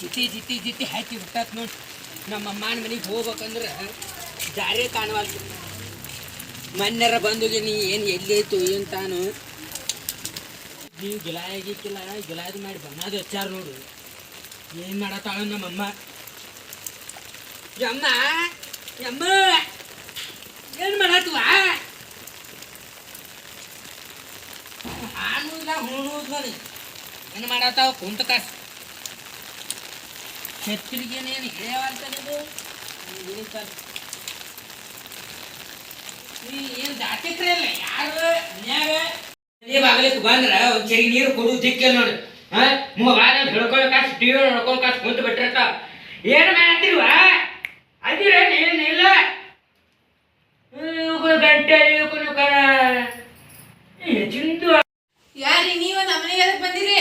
ಜಿತಿ ಜಿತಿ ಹಾಕಿ ಬಿಟ್ಟಾತ್ ನೋಡಿ ನಮ್ಮ ಅಮ್ಮನ ಮನೆಗೆ ಹೋಗ್ಬೇಕಂದ್ರೆ ಜಾರೇ ಕಾಣವಲ್ತು ಮೊನ್ನೆರ ಬಂದುಗೆ ನೀ ಏನು ಎಲ್ಲಿ ಐತು ಏನು ತಾನು ನೀವು ಗಿಲಾಯ ಗಿಕ್ಕಿಲ್ಲ ಗಿಲಾಯದ್ ಮಾಡಿ ಬಣ್ಣದ ಹಚ್ಚಾರ ನೋಡು ಏನು ಮಾಡತ್ತಾಳ ನಮ್ಮಮ್ಮ ಯಮ್ಮ ಯಮ್ಮ ಏನು ಮಾಡತ್ವ ಹಾನು ಇಲ್ಲ ಹುಣ್ಣು ನೋಡಿ ಏನು ಮಾಡತ್ತಾವ ಕುಂತ ಕಾಸ ಹೇಳವಂತ ಏನ್ ಏನು ಸರ್ ನೀ ಏನು ಜಾತಿಕ್ರೆ ಇಲ್ಲ ಯಾರು? ಮನ್ಯಾಗ? ಬಂದ್ರ ಒಂದ್ ಚರಿ ನೀರು ಕೊಡು ದಿಕ್ಕಿಲ್ಲ ನೋಡಿ. ಹಾ? ಮೊಬೈಲ್ ಹಿಡ್ಕೊಳ್ಳೋ ಕಾಸು ಟಿವಿ ನೋಡ್ಕೊಳ್ಳೋ ಕುಂತ ಕುಂತು ಬಿಟ್ಟಿರ್ತಾವ. ಏನು ಮಾಡತ್ತಿಲ್ವ ಅದಿರೇನು ಏನಿಲ್ಲ ಇವ್ರು ಗಂಟೆ ಇವ್ರು ಕಣ ಚಿಂದು ಯಾರಿ ನೀವ ನಮ್ಮನೆಗೆ ಎದಕ್ ಬಂದಿರಿ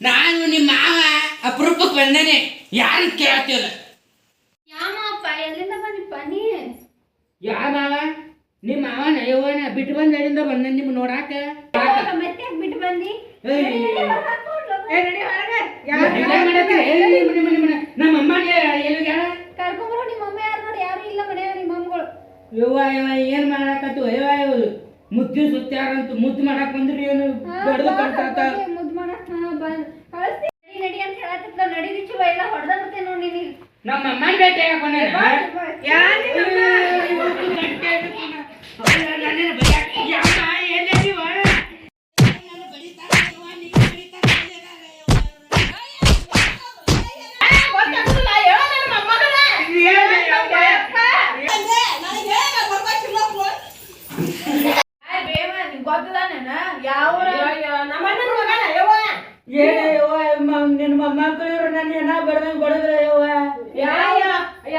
ನಾನು ನಿಮ್ಮ ಮಾವ ಬಂದೇನೆ. ಯಾರು ಕೇಳ್ತಿಲ್ಲ ಯಾಮಪ್ಪ ಎಲ್ಲಿಂದ ಬಂದಿಪ್ಪ ನೀ? ಯಾವ ಮಾವ? ನಿಮ್ಮ ಮಾವನ ಯವ್ವನ ಬಿಟ್ಟು ಬಂದ ಎಲ್ಲಿಂದ ಬಂದ ನಿಮ್ ನೋಡಾಕ? ಮತ್ತೆ ಬಿಟ್ಟು ಬಂದಿ? ನಿಮ್ಮ- ನಿಮ್ಮ- ನಿಮ್ಮ- ಎಲ್ಲಿಗೆ ಅಮ್ಮ ಯಾರು ನೋಡಿ? ಯಾರು ಇಲ್ಲ ನಿಮ್ಮ ಅಮ್ಮಗಳು. ಯವ್ವ ಯವ್ವ ಏನ್ ಮಾಡಾಕತ್ತು? ಯವ್ವ ಇವ್ರು ಮುತ್ತಿ ಸುತ್ತಾರಂತ ಮುದ್ದು ಮಾಡಾಕ್ ಬಂದ್ರಿ ಏನು? ಬಡದು ಕಟ್ಟಾತ ಮುದ್ದು ಮಾಡಕ್ ಹಾ, ಬಂದ್ ಕಳಿಸ್ತಿ ನಡಿ ನಡಿ ಅಂತ ಹೇಳತ್ತಿದ್ಲ ನಡೀರಿ ಚಲೋ ಎಲ್ಲ ಹೊಡೆದ ಮತ್ತೆ ನೋಡಿ ನೀನು ನಮ್ಮ ಅಮ್ಮನ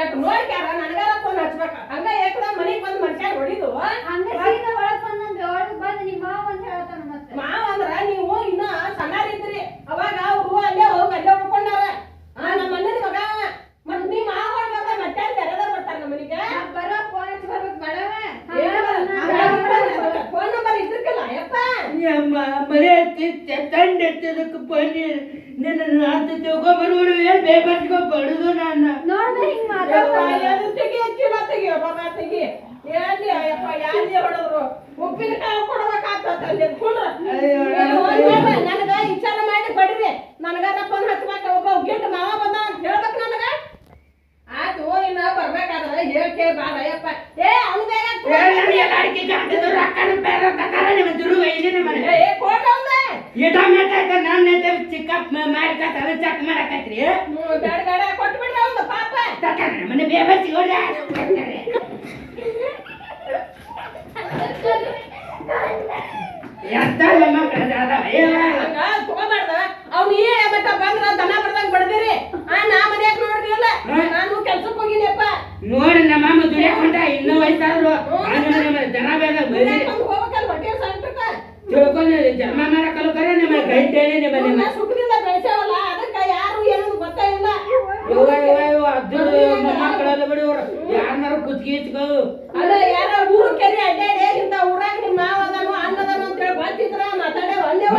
ಯಾಕ್ ನೋಡ್ಕ್ಯಾರ ನನಗಾರ ಫೋನ್ ಹಚ್ಬೇಕ ಹಂಗ ಯಾಕಡ ಮನಿಗ್ ಬಂದ್ ಮನುಷ್ಯ ಹೊಡಿದು ಹಂಗ ಸೀದಾ ಒಳಗ್ ಬಂದಂತ ಒಳಗ್ ಬಂದ್ ನಿಮ್ಮ ಮಾವ ಅಂತ ಹೇಳ್ತಾನ ಮತ್ತೆ ಮಾವ ಅಂದ್ರ ನೀವು ಇನ್ನ ಸಣ್ಣರಿದ್ರಿ ಅವಾಗ ಅವ್ರು ಅಲ್ಲೇ ಹೋಗಿ ಅಲ್ಲೇ ಉಳ್ಕೊಂಡಾರ ಆ ನಮ್ಮ ಅಣ್ಣನ ಮಗ ಅವ. ಮತ್ ನೀ ಮಾವ ಬರ್ತಾರ ಮತ್ತೆ ತೆರೆದಾರ ಬರ್ತಾರ ನಮ್ಮ ಮನಿಗೆ ನಾವ್ ಬರೋ ಫೋನ್ ಹಚ್ಚಿ ಬರ್ಬೇಕು ಬೇಡವ ಫೋನ್ ನಂಬರ್ ಇದ್ದಿರ್ಕಿಲ್ಲ ಯಪ್ಪ ಅಮ್ಮ ಮಳೆ ತಂಡ ಎತ್ತದಕ್ಕೆ ಬನ್ನಿ ನಿನ್ನ ನಾತು ತಗೊಂಬರು ಬೇಬರ್ಸ್ಕೊ ಬಡುದು ನನ್ನ? ನೋಡ್ದೆ ಹಿಂಗ್ ಎದು ತೆಗಿ ಹಚ್ಚಿಲ್ಲ ತೆಗಿಯೋ ಮಗ ತೆಗಿ. ಎಲ್ಲಿ ಯಪ್ಪ ಯಾರಿಗೆ ಹೊಡೆದ್ರು? ಉಪ್ಪಿನಕಾಯಿ ಕೊಡ್ಬೇಕಾಗ್ತದ ಅಲ್ಲಿ ಕುಂಡ್ರ? ನನಗ ವಿಚಾರ ಮಾಡಿ ಬಡ್ರಿ ನನಗಾರ ಫೋನ್ ಹಚ್ಬೇಕ ಒಬ್ಬ ಗಿಟ್ಟು ಮಾವ ಬಂದ ಅಂತ ಹೇಳ್ಬೇಕು ನನಗ? ಆಯ್ತು ಇನ್ನ ಬರ್ಬೇಕಾದ್ರ ಹೇಳ್ ಕೇಳಿ ಬಾ ಅಯ್ಯಪ್ಪ. ಏ ಅವ್ನು ಬೇಗ ಏ ಕೊಡ್ರ ಅವ್ನ. ಚಿಕ್ಕಪ್ಪ ಮಾಡ್ಕತ್ತಾರ ಮಾಡಕತ್ರಿ ಬೇಡ ಬೇಡ ಕೊಟ್ಟು ಬಿಡ್ರಿ ಅವ್ನ ಪಾಪ. ಮನೆ ಮಕ್ಕಳು ತಗೋಬಾರ್ದ ಅವ್ನು ಏ ಮಟ್ಟ ಬಂದ್ರ ದನ ಬರ್ದಂಗ ಬಡ್ದಿರಿ. ಆ ನಾ ಮನ್ಯಾಗ ನೋಡ್ದಿಲ್ಲ ನಾನು ಕೆಲ್ಸಕ್ಕೆ ಹೋಗಿನಪ್ಪ ನೋಡಿ ನಮ್ಮ ಮಾಮ ದುಡಿಯಾಕ ಹೊಂಟ ಇನ್ನೂ ವಯಸ್ಸಾದ್ರು ಜನ ಬೇಗ ಬರೀ ಬಂದು ಹೋಗ್ಬೇಕಲ್ಲ ಹೊಟ್ಟೆ ಸಂಕಟ ತಿಳ್ಕೊಂಡು ಜನ್ಮ ಮಾಡಕ್ಕಲ್ಲ ಕರೆ ನಿಮ್ಮ ಗಂಟೆನೆ ನಿಮ್ಮ ನಿಮ್ಮ ಇವ್ನ ಸುಖದಿಂದ ಬೆಳೆಸೇವಲ್ಲ ಅದಕ್ಕ ಯಾರು ಏನು ಗೊತ್ತೇ ಇಲ್ಲ ಯವ್ವ ಯವ್ವ ಯವ್ವ ಅದ್ದು ಮೊಮ್ಮಕ್ಕಳೆಲ್ಲ ಬಿಡಿ ಅವ್ರು ಯಾರನ್ನಾರು ಕುತ್ತಿಗೆ ಇಟ್ಕೋ ಅಲ್ಲ ಯಾರೋ ಊರು ಕೆರೆ ಅಡ್ಡಾಡಿ ಇಂತ ಊರಾಗ ನಿಮ್ಮ ಮಾವ ಅದಾನು ಅನ್ನದಾನು ಅಂತ ಹೇಳಿ ಗೊತ್ತಿದ್ರ ಮಾತಾಡೇ ಒಂದೇವ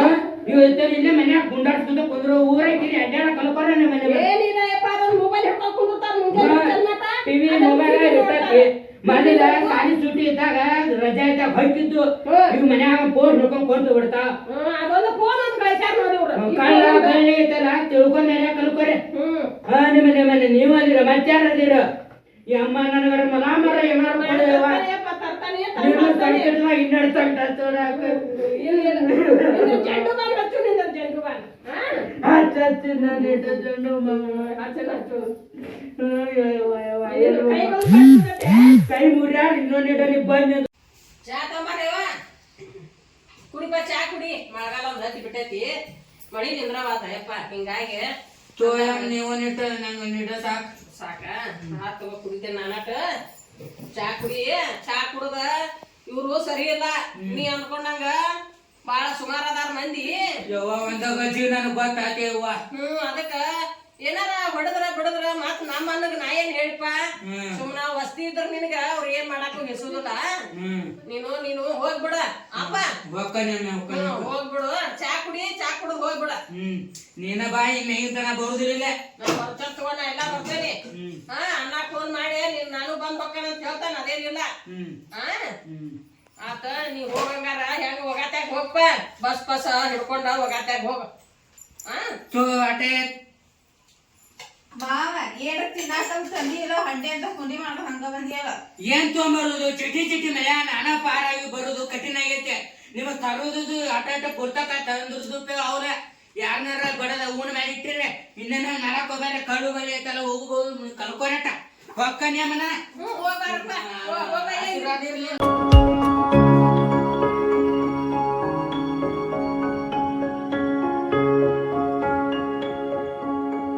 ಇವ್ ಇರ್ತಾರೆ ಇಲ್ಲೇ ಮನ್ಯಾಗ ಗುಂಡಾಡ್ಸ್ಕೊಂತ ಕುಂದ್ರು ಊರಾಗಿರಿ ಅಡ್ಡಾಡ ಕಲ್ಕೊರ ನಿಮ್ಮ ಮನೆ ಏನಿಲ್ಲಪ್ಪ ಅದೊಂದು ಮೊಬೈಲ್ ಹಿಡ್ಕೊಂಡು ಕುಂದಿರ್ತಾರ ಮುಂಜಾನೆ ಜನ್ಮಟ. ಟಿವಿ ಮೊಬೈಲ್ TV ಇರ್ತೈತಿ. ಮೊದಲ ಸಾಲಿ ಇದ್ದಾಗ ರಜಾ ಇದ್ದಾಗ ಹೊಯ್ತಿದ್ದು. ಇವ್ ಮನ್ಯಾಗ ಫೋನ್ ಹಿಡ್ಕೊಂಡ್ ಕೊಂತು ಬಿಡ್ತಾವ ಅದೊಂದು ಫೋನ್ ಅಂತ ಕಳ್ಸ್ಯಾರ ನೋಡಿ ಇವ್ರು. ಕಳ್ಳ ಬೆಳ್ಳಿ ಐತಲ್ಲ ತಿಳ್ಕೊಂಡ್ ನಡ್ಯಾಕ ಕಲ್ಕೊರೆ ಹ್ಮ್ ಹಾ ನಿಮ್ಮ ನಿಮ್ಮ ನೀವು ಅದಿರ ಮತ್ತಾರ ಅದಿರ? ಈ ಅಮ್ಮ ನನಗರ ಮಲ ಮರ ಏನಾರ. ಕೈ ಮುರಿಯ ಇನ್ನೊಂದು ಬಂದು ಚಾ ತಗೊಂಬಾರವ್ವ. ಕುಡಿಪ ಚಾ ಕುಡಿ. ಮಳೆಗಾಲ ಒಂದ್ ಹತ್ತಿ ಬಿಟ್ಟೈತಿ. ಮಳಿ ನಿಂದ್ರವಾತ ಯಪ್ಪ ಹಿಂಗಾಗಿ ಚೋಯಮ್ ನೀವು ನಿಟ್ಟ ನಂಗೆ ನಿಡ ಸಾಕು. ಸಾಕ? ನಾ ತಗೋ ಕುಡಿತೇನೆ ನಾನಟ ಚಾ ಕುಡಿ. ಚಾ ಕುಡ್ದ ಇವ್ರು ಸರಿ ಇಲ್ಲ. ನೀ ಅನ್ಕೊಂಡಂಗ ಬಾಳ ಸುಮಾರ ಅದಾರ ಮಂದಿ. ಯವ್ವ ಒಂದಾಗ ಜೀವನ ನನಗೆ ಗೊತ್ತಾತೆ ಯವ್ವ. ಹ್ಮ್ ಅದಕ್ಕ ಏನಾರ ಹೊಡೆದ್ರ ಬಿಡದ್ರ ಮತ್ ನಮ್ಮ ಅನ್ನಗ ನಾ ಏನ್ ಹೇಳಪ್ಪ. ಸುಮ್ನ ವಸ್ತಿ ಇದ್ರ ನಿನಗ ಅವ್ರ ಏನ್ ಮಾಡಾಕ ಹೆಸುದಿಲ್ಲ. ನೀನು ನೀನು ಹೋಗ್ಬಿಡ ಅಪ್ಪ ಹೋಗ್ಬಿಡು ಚಾ ಕುಡಿ ಚಾ ಕುಡಿದು ಹೋಗ್ಬಿಡ ನೀನ ಬಾಯಿ ತನ ಬರುದಿಲ್ಲ ತಗೊಂಡ ಎಲ್ಲ ಬರ್ತೇನೆ. ಹಾ ಅಣ್ಣ ಫೋನ್ ಮಾಡಿ ನೀನ್ ನಾನು ಬಂದ್ ಬಕ್ಕನ ಅಂತ ಹೇಳ್ತಾನ ಅದೇನಿಲ್ಲ. ಹಾ. ಆತ ನೀ ಹೋಗಂಗಾರ ಹೆಂಗ ಹೋಗಾತ್ಯಾಗ ಹೋಗ್ಪ. ಬಸ್ ಬಸ್ ಹಿಡ್ಕೊಂಡ ಹೋಗಾತ್ಯಾಗ ಹೋಗ. ಹಾ. ಅಟೆ ಮಾವ ಏಡ್ರ ತಿನ್ನಾಕ ತಂದಿಲ್ಲ ಹಂಡೆ ಅಂತ ಕುಂಡಿ ಮಾಡೋ ಹಂಗ ಬಂದಿಯಲ್ಲ. ಏನ್ ತೊಗೊಂಬರುದು ಚಿಟಿ ಚಿಟಿ ಮೇಲೆ ನಾನ ಪಾರಾಗಿ ಬರೋದು ಕಠಿಣ ಆಗೈತೆ. ನಿಮ್ ತರೋದು ಆಟ ಆಟ ಪುಸ್ತಕ ತಂದ್ರದ್ದು ಅವ್ರ. ಯಾರನ್ನಾರ ಬಡದ ಊಣ ಮೇಲೆ ಇಟ್ಟಿರೆ ಇನ್ನೇನ ನರಕ್ ಹೋಗ್ಯಾರ ಕಳು ಬಲಿ ಐತಲ್ಲ ಹೋಗ್ಬೋದು ಕಲ್ಕೊರಟ. ಹೊಕ್ಕನ್ಯ ಮನ ಹ್ಮ್ ಹೋಗ್ಬಾರಪ್ಪ ಹೋಗ ಹೋಗ